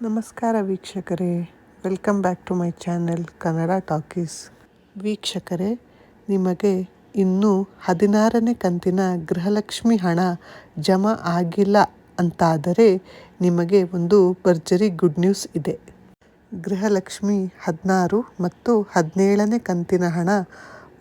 ನಮಸ್ಕಾರ ವೀಕ್ಷಕರೇ. Welcome back to my channel Kannada talkies ವೀಕ್ಷಕರೇ, ನಿಮಗೆ ಇನ್ನೂ ಹದಿನಾರನೇ ಕಂತಿನ ಗೃಹಲಕ್ಷ್ಮಿ ಹಣ ಜಮಾ ಆಗಿಲ್ಲ ಅಂತಾದರೆ ನಿಮಗೆ ಒಂದು ಭರ್ಜರಿ ಗುಡ್ ನ್ಯೂಸ್ ಇದೆ. ಗೃಹಲಕ್ಷ್ಮಿ ಹದಿನಾರು ಮತ್ತು ಹದಿನೇಳನೇ ಕಂತಿನ ಹಣ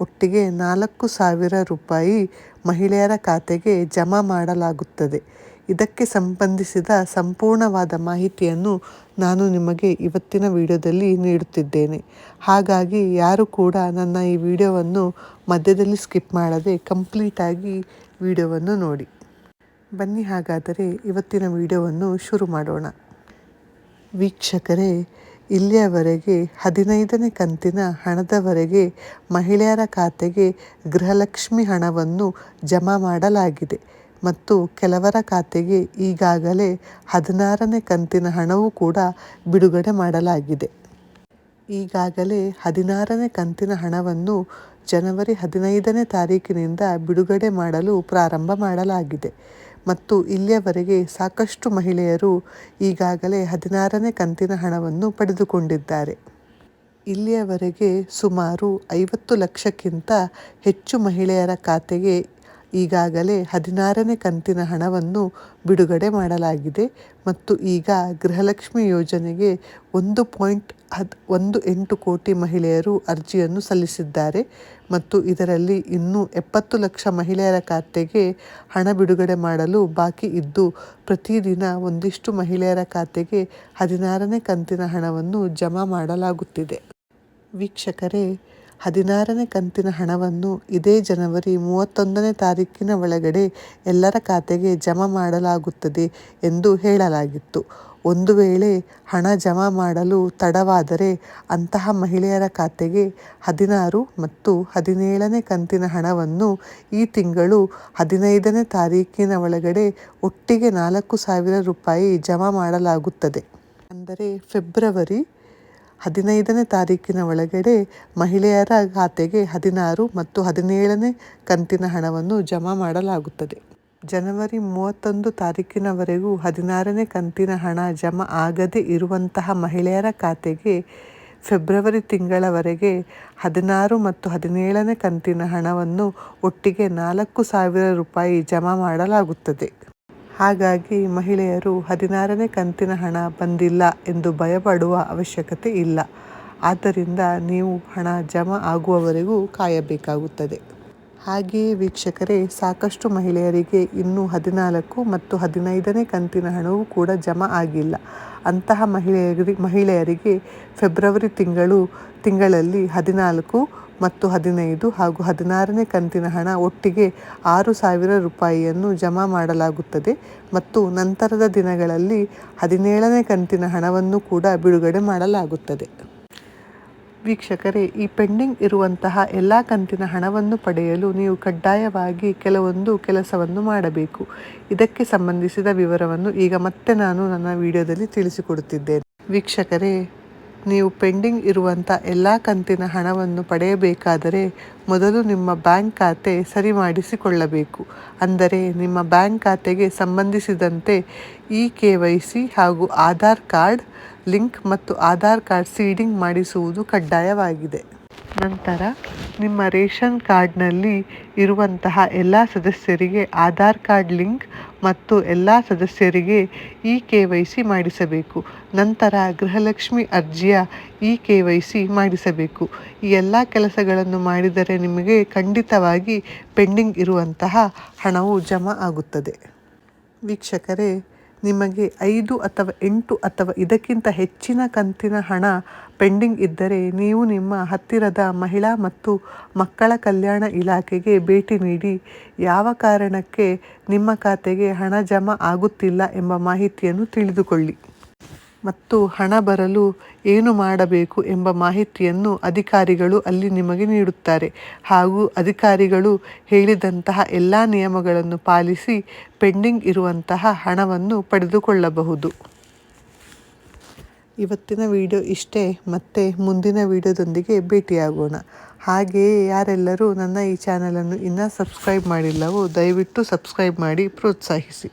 ಒಟ್ಟಿಗೆ ನಾಲ್ಕು ಸಾವಿರ ರೂಪಾಯಿ ಮಹಿಳೆಯರ ಖಾತೆಗೆ ಜಮಾ ಮಾಡಲಾಗುತ್ತದೆ. ಇದಕ್ಕೆ ಸಂಬಂಧಿಸಿದ ಸಂಪೂರ್ಣವಾದ ಮಾಹಿತಿಯನ್ನು ನಾನು ನಿಮಗೆ ಇವತ್ತಿನ ವಿಡಿಯೋದಲ್ಲಿ ನೀಡುತ್ತಿದ್ದೇನೆ. ಹಾಗಾಗಿ ಯಾರು ಕೂಡ ನನ್ನ ಈ ವಿಡಿಯೋವನ್ನು ಮಧ್ಯದಲ್ಲಿ ಸ್ಕಿಪ್ ಮಾಡದೆ ಕಂಪ್ಲೀಟಾಗಿ ವಿಡಿಯೋವನ್ನು ನೋಡಿ. ಬನ್ನಿ ಹಾಗಾದರೆ ಇವತ್ತಿನ ವಿಡಿಯೋವನ್ನು ಶುರು ಮಾಡೋಣ. ವೀಕ್ಷಕರೇ, ಇಲ್ಲಿಯವರೆಗೆ ಹದಿನೈದನೇ ಕಂತಿನ ಹಣದವರೆಗೆ ಮಹಿಳೆಯರ ಖಾತೆಗೆ ಗೃಹಲಕ್ಷ್ಮಿ ಹಣವನ್ನು ಜಮಾ ಮಾಡಲಾಗಿದೆ. ಮತ್ತು ಕೆಲವರ ಖಾತೆಗೆ ಈಗಾಗಲೇ ಹದಿನಾರನೇ ಕಂತಿನ ಹಣವೂ ಕೂಡ ಬಿಡುಗಡೆ ಮಾಡಲಾಗಿದೆ. ಈಗಾಗಲೇ ಹದಿನಾರನೇ ಕಂತಿನ ಹಣವನ್ನು ಜನವರಿ ಹದಿನೈದನೇ ತಾರೀಕಿನಿಂದ ಬಿಡುಗಡೆ ಮಾಡಲು ಪ್ರಾರಂಭ ಮಾಡಲಾಗಿದೆ. ಮತ್ತು ಇಲ್ಲಿಯವರೆಗೆ ಸಾಕಷ್ಟು ಮಹಿಳೆಯರು ಈಗಾಗಲೇ ಹದಿನಾರನೇ ಕಂತಿನ ಹಣವನ್ನು ಪಡೆದುಕೊಂಡಿದ್ದಾರೆ. ಇಲ್ಲಿಯವರೆಗೆ ಸುಮಾರು ಐವತ್ತು ಲಕ್ಷಕ್ಕಿಂತ ಹೆಚ್ಚು ಮಹಿಳೆಯರ ಖಾತೆಗೆ ಈಗಾಗಲೇ ಹದಿನಾರನೇ ಕಂತಿನ ಹಣವನ್ನು ಬಿಡುಗಡೆ ಮಾಡಲಾಗಿದೆ ಮತ್ತು ಈಗ ಗೃಹಲಕ್ಷ್ಮಿ ಯೋಜನೆಗೆ ಒಂದು ಪಾಯಿಂಟ್ ಹದ್, ಒಂದು ಎಂಟು ಕೋಟಿ ಮಹಿಳೆಯರು ಅರ್ಜಿಯನ್ನು ಸಲ್ಲಿಸಿದ್ದಾರೆ ಮತ್ತು ಇದರಲ್ಲಿ ಇನ್ನೂ ಎಪ್ಪತ್ತು ಲಕ್ಷ ಮಹಿಳೆಯರ ಖಾತೆಗೆ ಹಣ ಬಿಡುಗಡೆ ಮಾಡಲು ಬಾಕಿ ಇದ್ದು, ಪ್ರತಿದಿನ ಒಂದಿಷ್ಟು ಮಹಿಳೆಯರ ಖಾತೆಗೆ ಹದಿನಾರನೇ ಕಂತಿನ ಹಣವನ್ನು ಜಮಾ ಮಾಡಲಾಗುತ್ತಿದೆ. ವೀಕ್ಷಕರೇ ಹದಿನಾರನೇ ಕಂತಿನ ಹಣವನ್ನು ಇದೇ ಜನವರಿ ಮೂವತ್ತೊಂದನೇ ತಾರೀಕಿನ ಒಳಗಡೆ ಎಲ್ಲರ ಖಾತೆಗೆ ಜಮಾ ಮಾಡಲಾಗುತ್ತದೆ ಎಂದು ಹೇಳಲಾಗಿತ್ತು. ಒಂದು ವೇಳೆ ಹಣ ಜಮಾ ಮಾಡಲು ತಡವಾದರೆ ಅಂತಹ ಮಹಿಳೆಯರ ಖಾತೆಗೆ ಹದಿನಾರು ಮತ್ತು ಹದಿನೇಳನೇ ಕಂತಿನ ಹಣವನ್ನು ಈ ತಿಂಗಳು ಹದಿನೈದನೇ ತಾರೀಕಿನ ಒಳಗಡೆ ಒಟ್ಟಿಗೆ ನಾಲ್ಕು ಸಾವಿರ ರೂಪಾಯಿ ಜಮಾ ಮಾಡಲಾಗುತ್ತದೆ. ಅಂದರೆ ಫೆಬ್ರವರಿ ಹದಿನೈದನೇ ತಾರೀಕಿನ ಒಳಗಡೆ ಮಹಿಳೆಯರ ಖಾತೆಗೆ ಹದಿನಾರು ಮತ್ತು ಹದಿನೇಳನೇ ಕಂತಿನ ಹಣವನ್ನು ಜಮಾ ಮಾಡಲಾಗುತ್ತದೆ. ಜನವರಿ ಮೂವತ್ತೊಂದು ತಾರೀಕಿನವರೆಗೂ ಹದಿನಾರನೇ ಕಂತಿನ ಹಣ ಜಮಾ ಆಗದೇ ಇರುವಂತಹ ಮಹಿಳೆಯರ ಖಾತೆಗೆ ಫೆಬ್ರವರಿ ತಿಂಗಳವರೆಗೆ ಹದಿನಾರು ಮತ್ತು ಹದಿನೇಳನೇ ಕಂತಿನ ಹಣವನ್ನು ಒಟ್ಟಿಗೆ ನಾಲ್ಕು ಸಾವಿರ ರೂಪಾಯಿ ಜಮಾ ಮಾಡಲಾಗುತ್ತದೆ. ಹಾಗಾಗಿ ಮಹಿಳೆಯರು ಹದಿನಾರನೇ ಕಂತಿನ ಹಣ ಬಂದಿಲ್ಲ ಎಂದು ಭಯಪಡುವ ಅವಶ್ಯಕತೆ ಇಲ್ಲ. ಆದ್ದರಿಂದ ನೀವು ಹಣ ಜಮಾ ಆಗುವವರೆಗೂ ಕಾಯಬೇಕಾಗುತ್ತದೆ. ಹಾಗೆಯೇ ವೀಕ್ಷಕರೇ, ಸಾಕಷ್ಟು ಮಹಿಳೆಯರಿಗೆ ಇನ್ನೂ ಹದಿನಾಲ್ಕು ಮತ್ತು ಹದಿನೈದನೇ ಕಂತಿನ ಹಣವೂ ಕೂಡ ಜಮಾ ಆಗಿಲ್ಲ. ಅಂತಹ ಮಹಿಳೆಯರಿ, ಮಹಿಳೆಯರಿಗೆ ಫೆಬ್ರವರಿ ತಿಂಗಳು, ತಿಂಗಳಲ್ಲಿ ಹದಿನಾಲ್ಕು ಮತ್ತು ಹದಿನೈದು ಹಾಗೂ ಹದಿನಾರನೇ ಕಂತಿನ ಹಣ ಒಟ್ಟಿಗೆ ಆರು ಸಾವಿರ ರೂಪಾಯಿಯನ್ನು ಜಮಾ ಮಾಡಲಾಗುತ್ತದೆ ಮತ್ತು ನಂತರದ ದಿನಗಳಲ್ಲಿ ಹದಿನೇಳನೇ ಕಂತಿನ ಹಣವನ್ನು ಕೂಡ ಬಿಡುಗಡೆ ಮಾಡಲಾಗುತ್ತದೆ. ವೀಕ್ಷಕರೇ, ಈ ಪೆಂಡಿಂಗ್ ಇರುವಂತಹ ಎಲ್ಲ ಕಂತಿನ ಹಣವನ್ನು ಪಡೆಯಲು ನೀವು ಕಡ್ಡಾಯವಾಗಿ ಕೆಲವೊಂದು ಕೆಲಸವನ್ನು ಮಾಡಬೇಕು. ಇದಕ್ಕೆ ಸಂಬಂಧಿಸಿದ ವಿವರವನ್ನು ಈಗ ಮತ್ತೆ ನಾನು ನನ್ನ ವಿಡಿಯೋದಲ್ಲಿ ತಿಳಿಸಿಕೊಡುತ್ತಿದ್ದೇನೆ. ವೀಕ್ಷಕರೇ ನೀವು ಪೆಂಡಿಂಗ್ ಇರುವಂಥ ಎಲ್ಲ ಕಂತಿನ ಹಣವನ್ನು ಪಡೆಯಬೇಕಾದರೆ ಮೊದಲು ನಿಮ್ಮ ಬ್ಯಾಂಕ್ ಖಾತೆ ಸರಿ ಮಾಡಿಸಿಕೊಳ್ಳಬೇಕು. ಅಂದರೆ ನಿಮ್ಮ ಬ್ಯಾಂಕ್ ಖಾತೆಗೆ ಸಂಬಂಧಿಸಿದಂತೆ ಇ ಕೆ ವೈ ಸಿ ಹಾಗೂ ಆಧಾರ್ ಕಾರ್ಡ್ ಲಿಂಕ್ ಮತ್ತು ಆಧಾರ್ ಕಾರ್ಡ್ ಸೀಡಿಂಗ್ ಮಾಡಿಸುವುದು ಕಡ್ಡಾಯವಾಗಿದೆ. ನಂತರ ನಿಮ್ಮ ರೇಷನ್ ಕಾರ್ಡ್ನಲ್ಲಿ ಇರುವಂತಹ ಎಲ್ಲ ಸದಸ್ಯರಿಗೆ ಆಧಾರ್ ಕಾರ್ಡ್ ಲಿಂಕ್ ಮತ್ತು ಎಲ್ಲ ಸದಸ್ಯರಿಗೆ ಇ ಕೆ ವೈ ಸಿ ಮಾಡಿಸಬೇಕು. ನಂತರ ಗೃಹಲಕ್ಷ್ಮಿ ಅರ್ಜಿಯ ಇ ಕೆ ವೈ ಸಿ ಮಾಡಿಸಬೇಕು. ಈ ಎಲ್ಲ ಕೆಲಸಗಳನ್ನು ಮಾಡಿದರೆ ನಿಮಗೆ ಖಂಡಿತವಾಗಿ ಪೆಂಡಿಂಗ್ ಇರುವಂತಹ ಹಣವು ಜಮಾ ಆಗುತ್ತದೆ. ವೀಕ್ಷಕರೇ ನಿಮಗೆ ಐದು ಅಥವಾ ಎಂಟು ಅಥವಾ ಇದಕ್ಕಿಂತ ಹೆಚ್ಚಿನ ಕಂತಿನ ಹಣ ಪೆಂಡಿಂಗ್ ಇದ್ದರೆ ನೀವು ನಿಮ್ಮ ಹತ್ತಿರದ ಮಹಿಳಾ ಮತ್ತು ಮಕ್ಕಳ ಕಲ್ಯಾಣ ಇಲಾಖೆಗೆ ಭೇಟಿ ನೀಡಿ, ಯಾವ ಕಾರಣಕ್ಕೆ ನಿಮ್ಮ ಖಾತೆಗೆ ಹಣ ಜಮಾ ಆಗುತ್ತಿಲ್ಲ ಎಂಬ ಮಾಹಿತಿಯನ್ನು ತಿಳಿದುಕೊಳ್ಳಿ. ಮತ್ತು ಹಣ ಬರಲು ಏನು ಮಾಡಬೇಕು ಎಂಬ ಮಾಹಿತಿಯನ್ನು ಅಧಿಕಾರಿಗಳು ಅಲ್ಲಿ ನಿಮಗೆ ನೀಡುತ್ತಾರೆ. ಹಾಗೂ ಅಧಿಕಾರಿಗಳು ಹೇಳಿದಂತಹ ಎಲ್ಲ ನಿಯಮಗಳನ್ನು ಪಾಲಿಸಿ ಪೆಂಡಿಂಗ್ ಇರುವಂತಹ ಹಣವನ್ನು ಪಡೆದುಕೊಳ್ಳಬಹುದು. ಇವತ್ತಿನ ವಿಡಿಯೋ ಇಷ್ಟೇ, ಮತ್ತೆ ಮುಂದಿನ ವಿಡಿಯೋದೊಂದಿಗೆ ಭೇಟಿಯಾಗೋಣ. ಹಾಗೆಯೇ ಯಾರೆಲ್ಲರೂ ನನ್ನ ಈ ಚಾನಲನ್ನು ಇನ್ನೂ ಸಬ್ಸ್ಕ್ರೈಬ್ ಮಾಡಿಲ್ಲವೋ ದಯವಿಟ್ಟು ಸಬ್ಸ್ಕ್ರೈಬ್ ಮಾಡಿ ಪ್ರೋತ್ಸಾಹಿಸಿ.